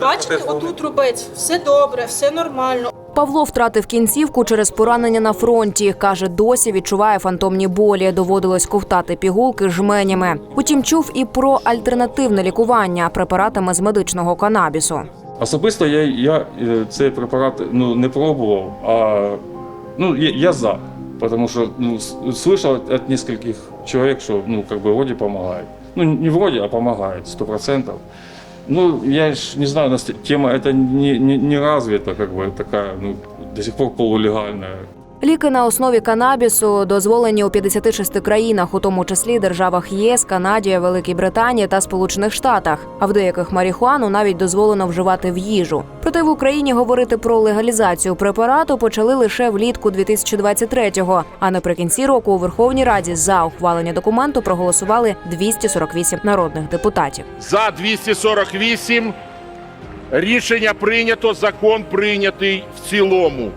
Бачите, отут рубець, все добре, все нормально. Павло втратив кінцівку через поранення на фронті. Каже, досі відчуває фантомні болі. Доводилось ковтати пігулки жменями. Утім, чув і про альтернативне лікування препаратами з медичного канабісу. Особисто я, я е, цей препарат ну, не пробував, а ну, я, я за. Потому что ну, с- слышал от, от нескольких человек, что ну, как бы вроде помогает. Ну, не вроде, а сто процентов. Ну, я ж не знаю, у нас тема эта не, не, не развита, как бы такая, ну, до сих пор полулегальная. Ліки на основі канабісу дозволені у 56 країнах, у тому числі державах ЄС, Канаді, Великій Британії та Сполучених Штатах. А в деяких марихуану навіть дозволено вживати в їжу. Проте в Україні говорити про легалізацію препарату почали лише влітку 2023-го. А наприкінці року у Верховній Раді за ухвалення документу проголосували 248 народних депутатів. За 248 рішення прийнято, закон прийнятий в цілому.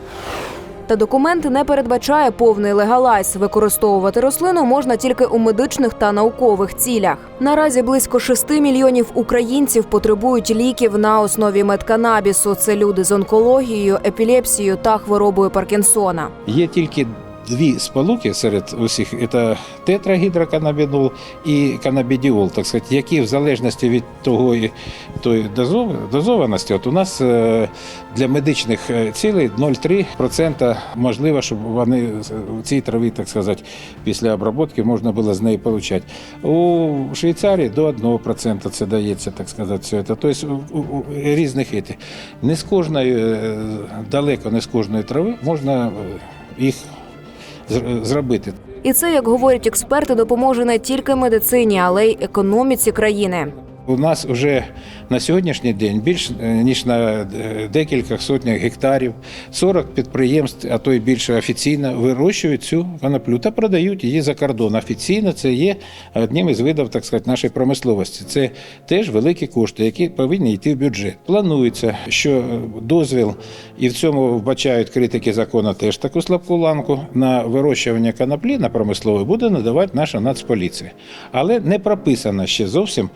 Та документ не передбачає повний легалайз. Використовувати рослину можна тільки у медичних та наукових цілях. Наразі близько 6 мільйонів українців потребують ліків на основі медканабісу. Це люди з онкологією, епілепсією та хворобою Паркінсона. Є тільки дві сполуки серед усіх: це тетрагідроканабінол і канабідіол, так сказати, які в залежності від того тої дозов- дозованості, от у нас е, для медичних е, цілей 0,3% можливо, щоб вони з- у цій траві, так сказати, після обробки можна було з неї отримати. У Швейцарії до 1% це дається, так сказати, все це. Тобто різних. Не з кожної, е, далеко не з кожної трави можна е, їх зробити. І це, як говорять експерти, допоможе не тільки медицині, але й економіці країни. У нас вже на сьогоднішній день більш е, ніж на е, декілька сотнях гектарів, 40 підприємств, а то й більше офіційно вирощують цю коноплю та продають її за кордон. Офіційно це є одним із видів, так сказати, нашої промисловості. Це теж великі кошти, які повинні йти в бюджет. Планується, що е, дозвіл, і в цьому вбачають критики закону теж таку слабку ланку на вирощування коноплі на промисловий буде надавати наша нацполіція. Але не прописано ще зовсім,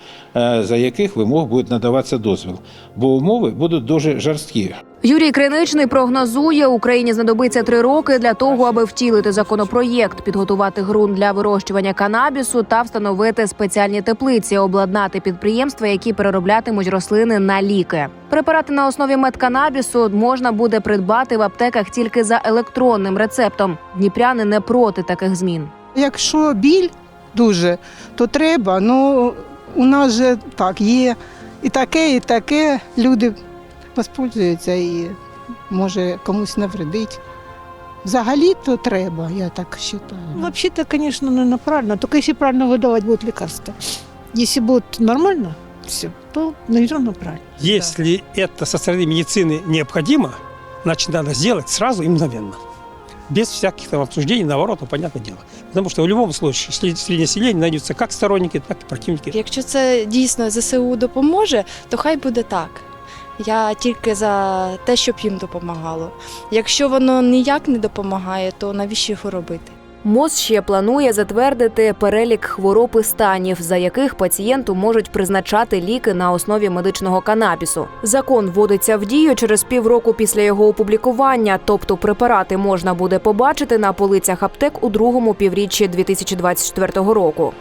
за яких вимог буде надаватися дозвіл, бо умови будуть дуже жорсткі. Юрій Криничний прогнозує, Україні знадобиться три роки для того, аби втілити законопроєкт, підготувати ґрунт для вирощування канабісу та встановити спеціальні теплиці, обладнати підприємства, які перероблятимуть рослини на ліки. Препарати на основі медканабісу можна буде придбати в аптеках тільки за електронним рецептом. Дніпряни не проти таких змін. Якщо біль дуже, то треба. Ну у нас же так є і таке, і таке. Люди воспользуються і може комусь навредить. Взагалі то треба, я так вважаю. Вообще-то, конечно, наверное, правильно. Только если правильно выдавать будут лекарства. Если будет нормально все, то, наверное, правильно. Если это со стороны медицины необходимо, значит, надо сделать сразу и мгновенно. Без всяких там обсуждений, наоборот, ну, понятное дело. Потому что в любом случае среди населения найдутся как сторонники, так и противники. Якщо це дійсно ЗСУ допоможе, то хай буде так. Я тільки за те, щоб їм допомагало. Якщо воно ніяк не допомагає, то навіщо його робити? МОЗ ще планує затвердити перелік хвороб і станів, за яких пацієнту можуть призначати ліки на основі медичного канабісу. Закон вводиться в дію через півроку після його опублікування, тобто препарати можна буде побачити на полицях аптек у другому півріччі 2024 року.